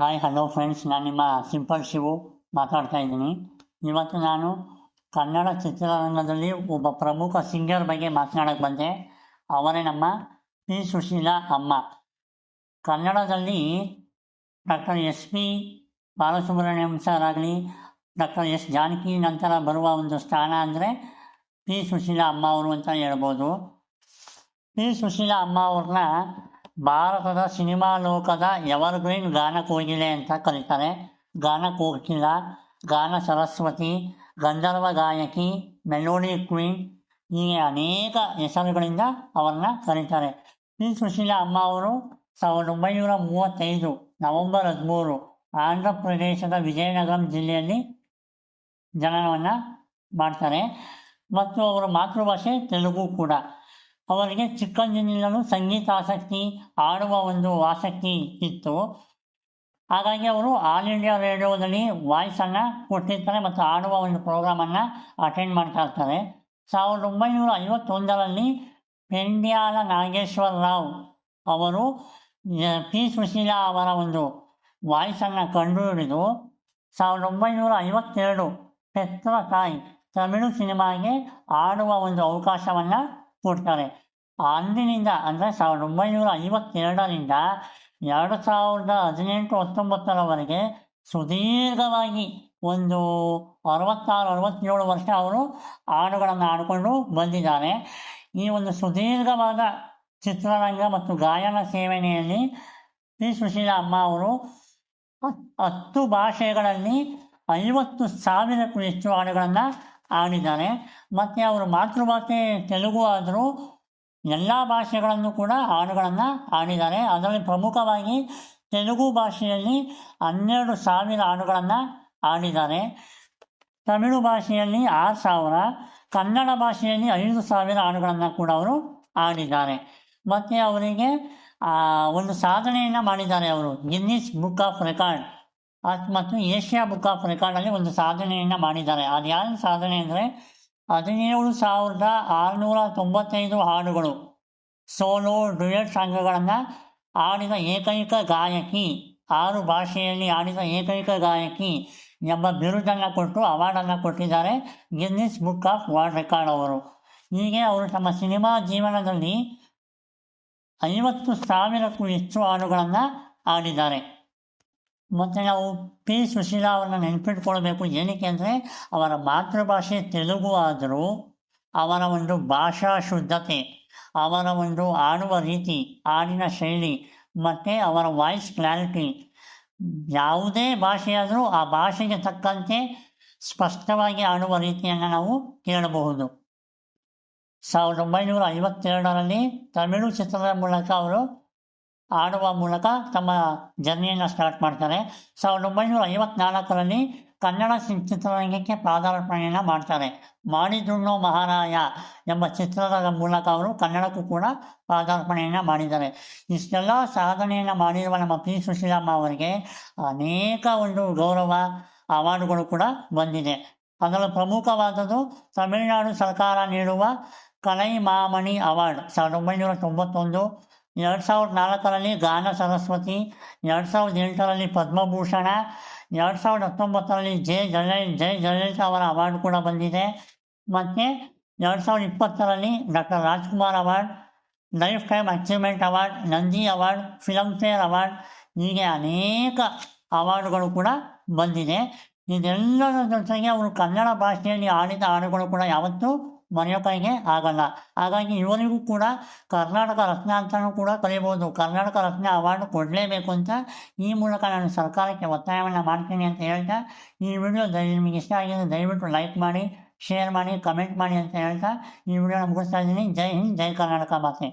Hi hello friends ನಾನು ನಿಮ್ಮ simple Shivu ಮಾತಾಡ್ತಾ ಇದ್ದೀನಿ. ಇವತ್ತು ನಾನು ಕನ್ನಡ ಚಿತ್ರರಂಗದಲ್ಲಿ ಒಬ್ಬ ಪ್ರಮುಖ ಸಿಂಗರ್ ಬಗ್ಗೆ ಮಾತನಾಡೋಕ್ಕೆ ಬಂದೆ. ಅವರೇ ನಮ್ಮ ಪಿ ಸುಶೀಲಾ ಅಮ್ಮ. ಕನ್ನಡದಲ್ಲಿ doctor S P Balasubrahmanyam sir ಆಗಲಿ, ಡಾಕ್ಟರ್ ಎಸ್ ಜಾನಕಿ ನಂತರ ಬರುವ ಒಂದು ಸ್ಥಾನ ಅಂದರೆ ಪಿ ಸುಶೀಲಾ ಅಮ್ಮ ಅವರು ಅಂತ ಹೇಳ್ಬೋದು. ಪಿ ಸುಶೀಲಾ ಅಮ್ಮ ಅವ್ರನ್ನ ಭಾರತದ ಸಿನಿಮಾ ಲೋಕದ ಎವರ್ಗ್ರೀನ್ ಗಾನ ಕೋಗಿಲೆ ಅಂತ ಕರೀತಾರೆ. ಗಾನ ಕೋಗಿಲ ಗಾನ ಸರಸ್ವತಿ ಗಂಧರ್ವ ಗಾಯಕಿ ಮೆಲೋಡಿ ಕ್ವೀನ್ ಹೀಗೆ ಅನೇಕ ಹೆಸರುಗಳಿಂದ ಅವರನ್ನ ಕರೀತಾರೆ. ಪಿ ಸುಶೀಲಾ ಅಮ್ಮ ಅವರು ಸಾವಿರದ ಒಂಬೈನೂರ ಮೂವತ್ತೈದು ನವೆಂಬರ್ ಹದಿಮೂರು ಆಂಧ್ರ ಪ್ರದೇಶದ ವಿಜಯನಗರಂ ಜಿಲ್ಲೆಯಲ್ಲಿ ಜನನವನ್ನು ಮಾಡ್ತಾರೆ. ಮತ್ತು ಅವರ ಮಾತೃಭಾಷೆ ತೆಲುಗು ಕೂಡ. ಅವರಿಗೆ ಚಿಕ್ಕಂದಿನಿಂದಲೂ ಸಂಗೀತ ಆಸಕ್ತಿ, ಆಡುವ ಒಂದು ಆಸಕ್ತಿ ಇತ್ತು. ಹಾಗಾಗಿ ಅವರು ಆಲ್ ಇಂಡಿಯಾ ರೇಡಿಯೋದಲ್ಲಿ ವಾಯ್ಸನ್ನು ಕೊಟ್ಟಿರ್ತಾರೆ ಮತ್ತು ಆಡುವ ಒಂದು ಪ್ರೋಗ್ರಾಮನ್ನು ಅಟೆಂಡ್ ಮಾಡ್ತಾ ಇರ್ತಾರೆ. ಸಾವಿರದ ಒಂಬೈನೂರ ಐವತ್ತೊಂದರಲ್ಲಿ ಪೆಂಡ್ಯಾಲ ನಾಗೇಶ್ವರ ರಾವ್ ಅವರು ಪಿ ಸುಶೀಲಾ ಅವರ ಒಂದು ವಾಯ್ಸನ್ನು ಕಂಡುಹಿಡಿದು ಸಾವಿರದ ಒಂಬೈನೂರ ಐವತ್ತೆರಡು ಪೆತ್ರ ತಾಯಿ ತಮಿಳು ಸಿನಿಮಾಗೆ ಆಡುವ ಒಂದು ಅವಕಾಶವನ್ನು ಕೊಡ್ತಾರೆ. ಅಂದಿನಿಂದ ಅಂದರೆ ಸಾವಿರದ ಒಂಬೈನೂರ ಐವತ್ತೆರಡರಿಂದ ಎರಡು ಸಾವಿರದ ಹದಿನೆಂಟು ಹತ್ತೊಂಬತ್ತರವರೆಗೆ ಸುದೀರ್ಘವಾಗಿ ಒಂದು ಅರವತ್ತಾರು, ಅರವತ್ತೇಳು ವರ್ಷ ಅವರು ಹಾಡುಗಳನ್ನು ಆಡಿಕೊಂಡು ಬಂದಿದ್ದಾರೆ ಈ ಒಂದು ಸುದೀರ್ಘವಾದ ಚಿತ್ರರಂಗ ಮತ್ತು ಗಾಯನ ಸೇವನೆಯಲ್ಲಿ ಪಿ. ಸುಶೀಲ ಅಮ್ಮ ಅವರು ಹತ್- ಹತ್ತು ಭಾಷೆಗಳಲ್ಲಿ ಐವತ್ತು ಸಾವಿರಕ್ಕೂ ಹೆಚ್ಚು ಹಾಡುಗಳನ್ನು ಆಡಿದ್ದಾರೆ ಮತ್ತು ಅವರು ಮಾತೃಭಾಷೆ ತೆಲುಗು ಆದರೂ ಎಲ್ಲ ಭಾಷೆಗಳನ್ನು ಕೂಡ ಹಾಡುಗಳನ್ನು ಆಡಿದ್ದಾರೆ ಅದರಲ್ಲಿ ಪ್ರಮುಖವಾಗಿ ತೆಲುಗು ಭಾಷೆಯಲ್ಲಿ ಹನ್ನೆರಡು ಸಾವಿರ ಹಾಡುಗಳನ್ನು ಆಡಿದ್ದಾರೆ ತಮಿಳು ಭಾಷೆಯಲ್ಲಿ ಆರು ಸಾವಿರ, ಕನ್ನಡ ಭಾಷೆಯಲ್ಲಿ ಐದು ಸಾವಿರ ಹಾಡುಗಳನ್ನು ಕೂಡ ಅವರು ಆಡಿದ್ದಾರೆ ಮತ್ತು ಅವರಿಗೆ ಒಂದು ಸಾಧನೆಯನ್ನು ಮಾಡಿದ್ದಾರೆ ಅವರು. Guinness book of record. ಮತ್ತು ಏಷ್ಯಾ ಬುಕ್ ಆಫ್ ರೆಕಾರ್ಡಲ್ಲಿ ಒಂದು ಸಾಧನೆಯನ್ನು ಮಾಡಿದ್ದಾರೆ. ಅದು ಯಾವ ಸಾಧನೆ ಅಂದರೆ ಹದಿನೇಳು ಸಾವಿರದ ಆರುನೂರ ತೊಂಬತ್ತೈದು ಹಾಡುಗಳು. ಸೋಲೋ ಡ್ಯುಯೆಟ್ ಸಂಘಗಳನ್ನು ಆಡಿದ ಏಕೈಕ ಗಾಯಕಿ, ಆರು ಭಾಷೆಯಲ್ಲಿ ಆಡಿದ ಏಕೈಕ ಗಾಯಕಿ ಎಂಬ ಬಿರುದನ್ನು ಕೊಟ್ಟು ಅವಾರ್ಡನ್ನು ಕೊಟ್ಟಿದ್ದಾರೆ Guinness book of world record ಅವರು. ಹೀಗೆ ಅವರು ತಮ್ಮ ಸಿನಿಮಾ ಜೀವನದಲ್ಲಿ ಐವತ್ತು ಸಾವಿರಕ್ಕೂ ಹೆಚ್ಚು ಹಾಡುಗಳನ್ನು ಆಡಿದ್ದಾರೆ. ಮತ್ತು ನಾವು ಪಿ ಸುಶೀಲಾ ಅವರನ್ನ ನೆನಪಿಟ್ಕೊಳ್ಬೇಕು. ಏನಕ್ಕೆ ಅಂದರೆ ಅವರ ಮಾತೃಭಾಷೆ ತೆಲುಗು ಆದರೂ ಅವರ ಒಂದು ಭಾಷಾ ಶುದ್ಧತೆ, ಅವರ ಒಂದು ಆಡುವ ರೀತಿ, ಹಾಡಿನ ಶೈಲಿ, ಮತ್ತು ಅವರ ವಾಯ್ಸ್ ಕ್ಲಾರಿಟಿ ಯಾವುದೇ ಭಾಷೆಯಾದರೂ ಆ ಭಾಷೆಗೆ ತಕ್ಕಂತೆ ಸ್ಪಷ್ಟವಾಗಿ ಆಡುವ ರೀತಿಯನ್ನು ನಾವು ಕೇಳಬಹುದು. ಸಾವಿರದ ಒಂಬೈನೂರ ಐವತ್ತೆರಡರಲ್ಲಿ ತಮಿಳು ಚಿತ್ರದ ಮೂಲಕ ಅವರು ಆಡುವ ಮೂಲಕ ತಮ್ಮ ಜರ್ನಿಯನ್ನು ಸ್ಟಾರ್ಟ್ ಮಾಡ್ತಾರೆ. ಸಾವಿರದ ಒಂಬೈನೂರ ಐವತ್ನಾಲ್ಕರಲ್ಲಿ ಕನ್ನಡ ಚಿತ್ರರಂಗಕ್ಕೆ ಪಾದಾರ್ಪಣೆಯನ್ನು ಮಾಡ್ತಾರೆ. ಮಾಡಿದುಣ್ಣೋ ಮಹಾರಾಯ ಎಂಬ ಚಿತ್ರದ ಮೂಲಕ ಅವರು ಕನ್ನಡಕ್ಕೂ ಕೂಡ ಪಾದಾರ್ಪಣೆಯನ್ನು ಮಾಡಿದ್ದಾರೆ. ಇಷ್ಟೆಲ್ಲ ಸಾಧನೆಯನ್ನು ಮಾಡಿರುವ ನಮ್ಮ ಪಿ. ಸುಶೀಲಮ್ಮ ಅವರಿಗೆ ಅನೇಕ ಒಂದು ಗೌರವ, ಅವಾರ್ಡುಗಳು ಕೂಡ ಬಂದಿದೆ. ಅದರಲ್ಲಿ ಪ್ರಮುಖವಾದದ್ದು ತಮಿಳುನಾಡು ಸರ್ಕಾರ ನೀಡುವ ಕಲೈ ಮಾಮಣಿ ಅವಾರ್ಡ್. ಸಾವಿರದ ಒಂಬೈನೂರ ತೊಂಬತ್ತೊಂದು ಎರಡು ಸಾವಿರದ ನಾಲ್ಕರಲ್ಲಿ ಗಾನ ಸರಸ್ವತಿ, ಎರಡು ಸಾವಿರದ ಎಂಟರಲ್ಲಿ ಪದ್ಮಭೂಷಣ, ಎರಡು ಸಾವಿರದ ಹತ್ತೊಂಬತ್ತರಲ್ಲಿ ಜೆ ಜಯಲ ಜೈ ಜಯಲಲಿತಾ ಅವರ ಅವಾರ್ಡ್ ಕೂಡ ಬಂದಿದೆ. ಮತ್ತು ಎರಡು ಸಾವಿರದ ಇಪ್ಪತ್ತರಲ್ಲಿ doctor Rajkumar award, lifetime achievement award, Nandi award filmfare award, ಹೀಗೆ ಅನೇಕ ಅವಾರ್ಡ್ಗಳು ಕೂಡ ಬಂದಿದೆ. ಇದೆಲ್ಲದರ ಜೊತೆಗೆ ಅವರು ಕನ್ನಡ ಭಾಷೆಯಲ್ಲಿ ಆಡಿದ ಹಾಡುಗಳು ಕೂಡ ಯಾವತ್ತೂ ಮರೆಯೋಕ್ಕಾಗೆ ಆಗಲ್ಲ. ಹಾಗಾಗಿ ಇವರಿಗೂ ಕೂಡ ಕರ್ನಾಟಕ ರತ್ನ ಅಂತಲೂ ಕೂಡ ಕರೀಬೋದು ಕರ್ನಾಟಕ ರತ್ನ ಅವಾರ್ಡ್ ಕೊಡಲೇಬೇಕು ಅಂತ ಈ ಮೂಲಕ ನಾನು ಸರ್ಕಾರಕ್ಕೆ ಒತ್ತಾಯವನ್ನು ಮಾಡ್ತೀನಿ ಅಂತ ಹೇಳ್ತಾ ಈ ವಿಡಿಯೋ ದಯ ನಿಮಗೆ ಇಷ್ಟ ಆಗಿದೆ ದಯವಿಟ್ಟು ಲೈಕ್ ಮಾಡಿ ಶೇರ್ ಮಾಡಿ ಕಮೆಂಟ್ ಮಾಡಿ ಅಂತ ಹೇಳ್ತಾ ಈ ವಿಡಿಯೋನ ಮುಗಿಸ್ತಾ ಇದ್ದೀನಿ. ಜೈ ಹಿಂದ್, ಜೈ ಕರ್ನಾಟಕ ಭಾಷೆ